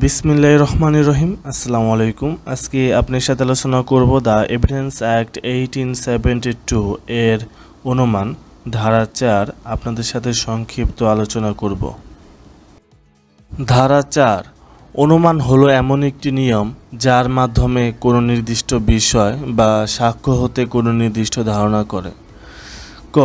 বিসমিল্লাহ রহমান রহিম। আসসালামু আলাইকুম। আজকে আপনার সাথে আলোচনা করব the Evidence Act eighteen seventy two এর অনুমান, ধারা চার, আপনাদের সাথে সংক্ষিপ্ত আলোচনা করব। ধারা চার, অনুমান হলো এমন একটি নিয়ম যার মাধ্যমে কোনো নির্দিষ্ট বিষয় বা সাক্ষ্য হতে কোনো নির্দিষ্ট ধারণা করে। ক,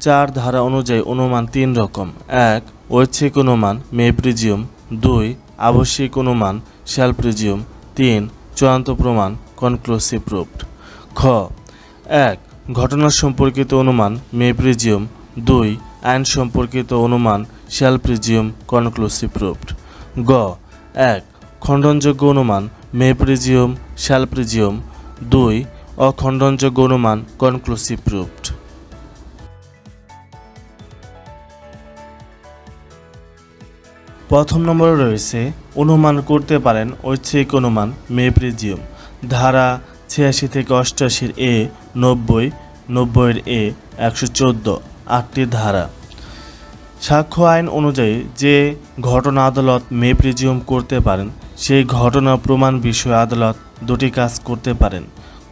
চার ধারা অনুযায়ী অনুমান তিন রকম। এক, ঐচ্ছিক অনুমান মে প্রিজিউম দুই আবশ্যিক অনুমান শ্যাল প্রিজিউম তিন, চূড়ান্ত প্রমাণ কনক্লুসিভ প্রুফড খ, এক, ঘটনা সম্পর্কিত অনুমান মে প্রিজিউম দুই, আইন সম্পর্কিত অনুমান শ্যাল প্রিজিউম কনক্লুসিভ প্রুফড গ, এক, খণ্ডনযোগ্য অনুমান মে প্রিজিউম শ্যাল প্রিজিউম দুই, অখণ্ডনযোগ্য অনুমান কনক্লুসিভ প্রুফড প্রথম নম্বরে রয়েছে, অনুমান করতে পারেন ঐচ্ছিক অনুমান মে প্রিজিউম ধারা ছিয়াশি থেকে অষ্টাশির এ, নব্বই, নব্বইয়ের এ, একশো চোদ্দ, আটটি ধারা। সাক্ষ্য আইন অনুযায়ী যে ঘটনা আদালত মে প্রিজিউম করতে পারেন, সেই ঘটনা প্রমাণ বিষয়ে আদালত দুটি কাজ করতে পারেন।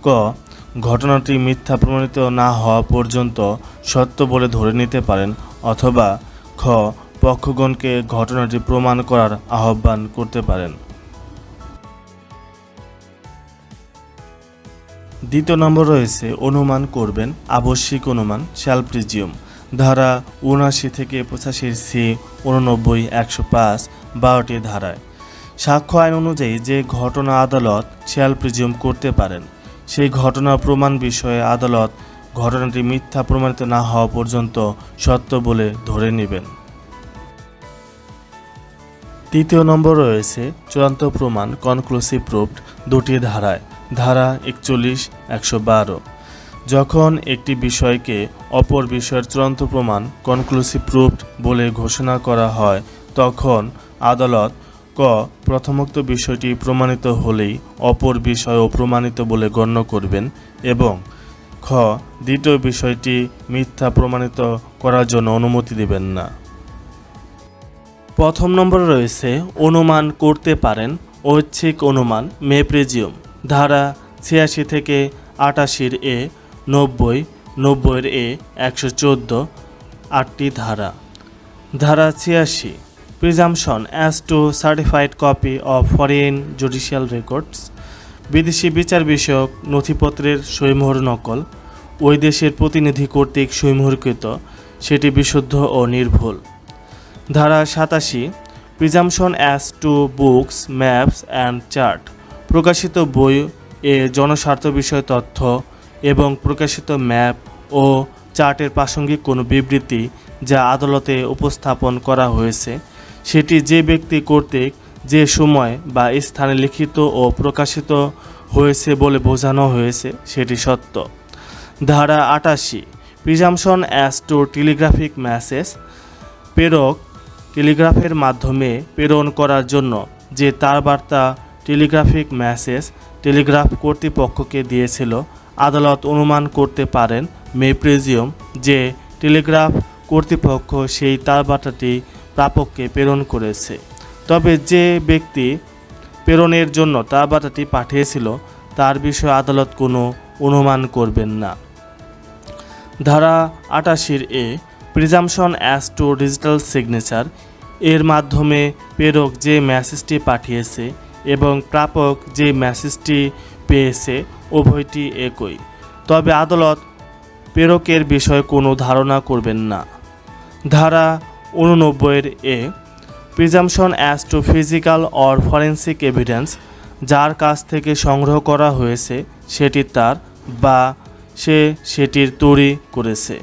ক, ঘটনাটি মিথ্যা প্রমাণিত না হওয়া পর্যন্ত সত্য বলে ধরে নিতে পারেন, অথবা খ পক্ষগণকে ঘটনাটি প্রমাণ করার আহ্বান করতে পারেন। দ্বিতীয় নম্বর রয়েছে, অনুমান করবেন, আবশ্যিক অনুমান, শ্যাল প্রিজিউম ধারা উনআশি থেকে পঁচাশির সি উননব্বই একশো পাঁচ, বারোটি ধারায়। সাক্ষ্য আইন অনুযায়ী যে ঘটনা আদালত শ্যাল প্রিজিউম করতে পারেন, সেই ঘটনা প্রমাণ বিষয়ে আদালত ঘটনাটি মিথ্যা প্রমাণিত না হওয়া পর্যন্ত সত্য বলে ধরে নেবেন। তৃতীয় নম্বর রয়েছে চূড়ান্ত প্রমাণ কনক্লুসিভ প্রুফড দুটি ধারায়, ধারা একচল্লিশ, একশো বারো। যখন একটি বিষয়কে অপর বিষয়ের চূড়ান্ত প্রমাণ কনক্লুসিভ প্রুফড বলে ঘোষণা করা হয়, তখন আদালত ক প্রথমোক্ত বিষয়টি প্রমাণিত হলেই অপর বিষয় অপ্রমাণিত বলে গণ্য করবেন এবং খ দ্বিতীয় বিষয়টি মিথ্যা প্রমাণিত করার জন্য অনুমতি দেবেন না। প্রথম নম্বরে রয়েছে, অনুমান করতে পারেন, ঐচ্ছিক অনুমান মে প্রেজিউম ধারা ছিয়াশি থেকে আটাশির এ, নব্বই, নব্বইয়ের এ, একশো চোদ্দ, আটটি ধারা। ধারা ছিয়াশি, presumption as to certified copy of foreign judicial records বিদেশি বিচার বিষয়ক নথিপত্রের সইমোহর নকল, ওই দেশের প্রতিনিধি কর্তৃক সইমোহরকৃত সেটি বিশুদ্ধ ও নির্ভুল। ধারা সাতাশি presumption as to books maps and chart প্রকাশিত বই এ জনস্বার্থ বিষয় তথ্য এবং প্রকাশিত ম্যাপ ও চার্টের প্রাসঙ্গিক কোনো বিবৃতি যা আদালতে উপস্থাপন করা হয়েছে, সেটি যে ব্যক্তি কর্তৃক যে সময় বা স্থানে লিখিত ও প্রকাশিত হয়েছে বলে বোঝানো হয়েছে, সেটি সত্য। ধারা আটাশি presumption as to telegraphic message প্রেরক টেলিগ্রাফের মাধ্যমে প্রেরণ করার জন্য যে তার বার্তা টেলিগ্রাফিক মেসেজ টেলিগ্রাফ কর্তৃপক্ষকে দিয়েছিল, আদালত অনুমান করতে পারেন মে প্রেজিউম যে টেলিগ্রাফ কর্তৃপক্ষ সেই তার বার্তাটি প্রাপককে প্রেরণ করেছে। তবে যে ব্যক্তি প্রেরণের জন্য তার বার্তাটি পাঠিয়েছিল, তার বিষয়ে আদালত কোনো অনুমান করবেন না। ধারা আটাশির এ presumption as to digital signature এর মাধ্যমে প্রেরক যে মেসেজটি পাঠিয়েছে এবং প্রাপক যে মেসেজটি পেয়েছে উভয়টি একই। তবে আদালত প্রেরকের বিষয়ে কোনো ধারণা করবেন না। ধারা উননব্বইয়ের এ presumption as to physical or forensic evidence যার কাছ থেকে সংগ্রহ করা হয়েছে সেটি তার বা সে সেটির তৈরি করেছে।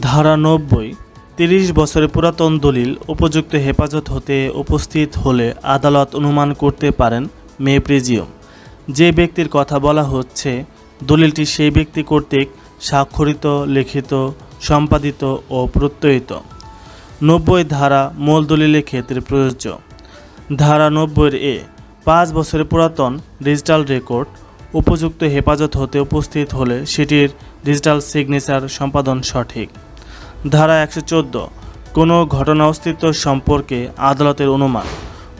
ধারা নব্বই, তিরিশ বছরের পুরাতন দলিল উপযুক্ত হেফাজত হতে উপস্থিত হলে আদালত অনুমান করতে পারেন মেপ্রিজিয়ম। যে ব্যক্তির কথা বলা হচ্ছে, দলিলটি সেই ব্যক্তি কর্তৃক স্বাক্ষরিত, লিখিত, সম্পাদিত ও প্রত্যয়িত। নব্বই ধারা মূল দলিলের ক্ষেত্রে প্রযোজ্য। ধারা নব্বইয়ের এ, পাঁচ বছরের পুরাতন ডিজিটাল রেকর্ড উপযুক্ত হেফাজত হতে উপস্থিত হলে সেটির ডিজিটাল সিগনেচার সম্পাদন সঠিক। ধারা একশো চোদ্দ। কোনো ঘটনা অস্তিত্ব সম্পর্কে আদালতের অনুমান।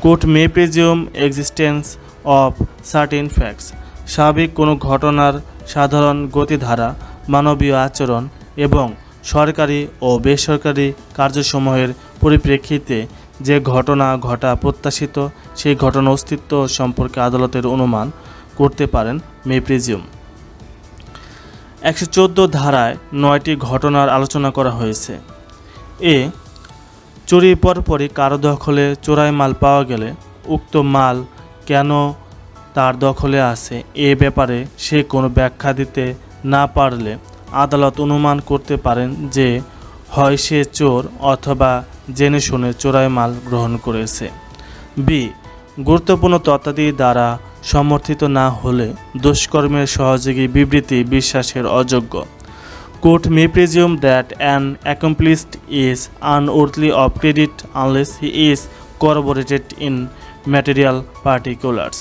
Court may presume existence of certain facts. স্বাভাবিক কোনো ঘটনার সাধারণ গতিধারা, মানবীয় আচরণ এবং সরকারি ও বেসরকারি কার্যসমূহের পরিপ্রেক্ষিতে যে ঘটনা ঘটা প্রত্যাশিত, সেই ঘটনা অস্তিত্ব সম্পর্কে আদালতের অনুমান করতে পারেন মে প্রিজিউম। একশো চোদ্দ ধারায় নয়টি ঘটনার আলোচনা করা হয়েছে। এ চুরি পরপরই কারও দখলে চোরাই মাল পাওয়া গেলে উক্ত মাল কেন তার দখলে আছে? এ ব্যাপারে সে কোনো ব্যাখ্যা দিতে না পারলে আদালত অনুমান করতে পারেন যে হয় সে চোর অথবা জেনে শুনে চোরাই মাল গ্রহণ করেছে। বি, গুরুত্বপূর্ণ তত্ত্বাদি দ্বারা সমর্থিত না হলে দুষ্কর্মের সহযোগী বিবৃতি বিশ্বাসের অযোগ্য। Court may presume that an accomplice is unworthy of credit unless he is corroborated in material particulars.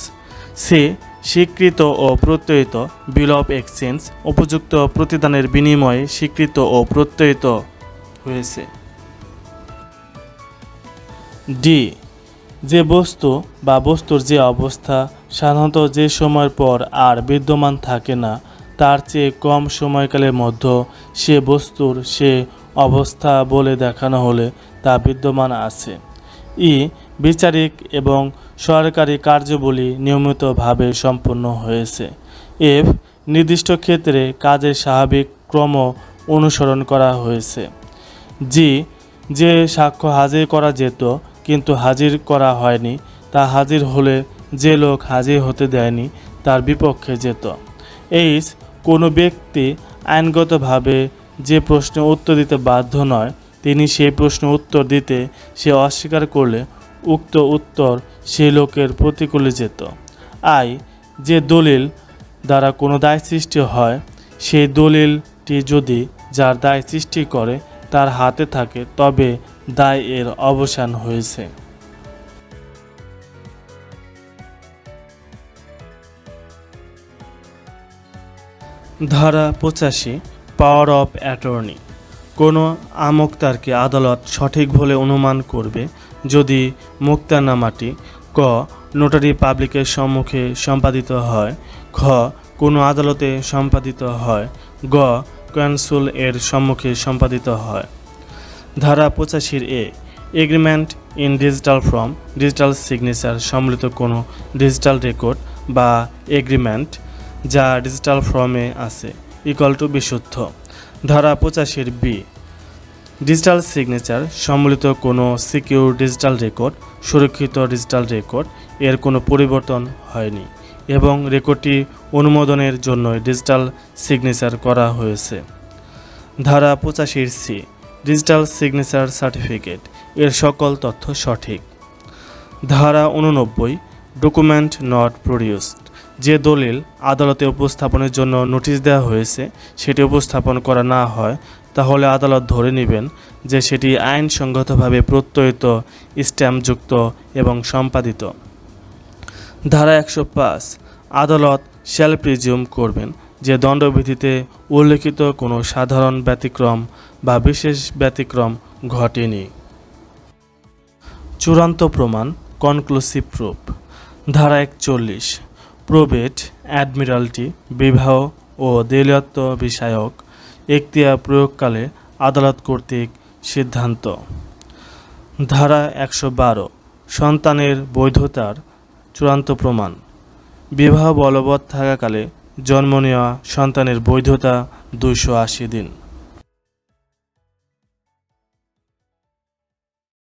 সে স্বীকৃত ও প্রত্যয়িত বিল অফ এক্সচেঞ্জ উপযুক্ত প্রতিদানের বিনিময়ে স্বীকৃত ও প্রত্যয়িত হয়েছে। ডি যে বস্তু বা বস্তুর যে অবস্থা, সাধারণত যে সময়ের পর আর বিদ্যমান থাকে না, তার চেয়ে কম সময়কালের মধ্যে সে বস্তুর সে অবস্থা বলে দেখানো হলে তা বিদ্যমান আছে। ই বিচারিক এবং সরকারি কার্যবলী নিয়মিতভাবে সম্পন্ন হয়েছে। এফ নির্দিষ্ট ক্ষেত্রে কাজের স্বাভাবিক ক্রম অনুসরণ করা হয়েছে। জি যে সাক্ষ্য হাজির করা যেত কিন্তু হাজির করা হয়নি, তা হাজির হলে যে লোক হাজির হতে দেয়নি, তার বিপক্ষে যেত। এইচ কোনো ব্যক্তি আইনগতভাবে যে প্রশ্নে উত্তর দিতে বাধ্য নয়, তিনি সেই প্রশ্ন উত্তর দিতে সে অস্বীকার করলে উক্ত উত্তর সেই লোকের প্রতিকূলে যেত। আই, যে দলিল দ্বারা কোনো দায় সৃষ্টি হয়, সেই দলিলটি যদি যার দায় সৃষ্টি করে, তার হাতে থাকে, তবে দায় এর অবসান হয়েছে। ধারা পঁচাশি পাওয়ার অফ অ্যাটর্নি কোনো আমোক্তারকে আদালত সঠিক বলে অনুমান করবে যদি মুক্তারনামাটি ক নোটারি পাবলিকের সম্মুখে সম্পাদিত হয়, খ, কোনো আদালতে সম্পাদিত হয়, গ কনসুল এর সম্মুখে সম্পাদিত হয়। ধারা পঁচাশির এ, agreement in digital form, digital signature সম্মিলিত কোনো ডিজিটাল রেকর্ড বা এগ্রিমেন্ট যা ডিজিটাল ফর্মে আছে, ইকুয়াল টু বিশুদ্ধ। ধারা পঁচাশির বি, ডিজিটাল সিগনেচার সম্মিলিত কোনো সিকিউর ডিজিটাল রেকর্ড, সুরক্ষিত ডিজিটাল রেকর্ড এর কোনো পরিবর্তন হয়নি এবং রেকর্ডটি অনুমোদনের জন্য ডিজিটাল সিগনেচার করা হয়েছে। ধারা পঁচাশির সি ডিজিটাল সিগনেচার সার্টিফিকেট, এর সকল তথ্য সঠিক। ধারা উননব্বই ডকুমেন্ট নট প্রডিউসড, যে দলিল আদালতে উপস্থাপনের জন্য নোটিশ দেওয়া হয়েছে, সেটি উপস্থাপন করা না হয়, তাহলে আদালত ধরে নেবেন যে সেটি আইনসঙ্গতভাবে প্রত্যয়িত, স্ট্যাম্পযুক্ত এবং সম্পাদিত। ধারা একশো পাঁচ, আদালত শ্যাল প্রিজিউম করবেন যে দণ্ডবিধিতে উল্লেখিত কোনো সাধারণ ব্যতিক্রম বা বিশেষ ব্যতিক্রম ঘটেনি। চূড়ান্ত প্রমাণ কনক্লুসিভ প্রুফ ধারা একচল্লিশ প্রবেট অ্যাডমিরালটি বিবাহ ও দেলিয়ত্ব বিষয়ক এখতিয়ার প্রয়োগকালে আদালত কর্তৃক সিদ্ধান্ত। ধারা একশো বারো, সন্তানের বৈধতার চূড়ান্ত প্রমাণ। বিবাহ বলবৎ থাকাকালে জন্ম নেওয়া সন্তানের বৈধতা দুইশো আশি দিন।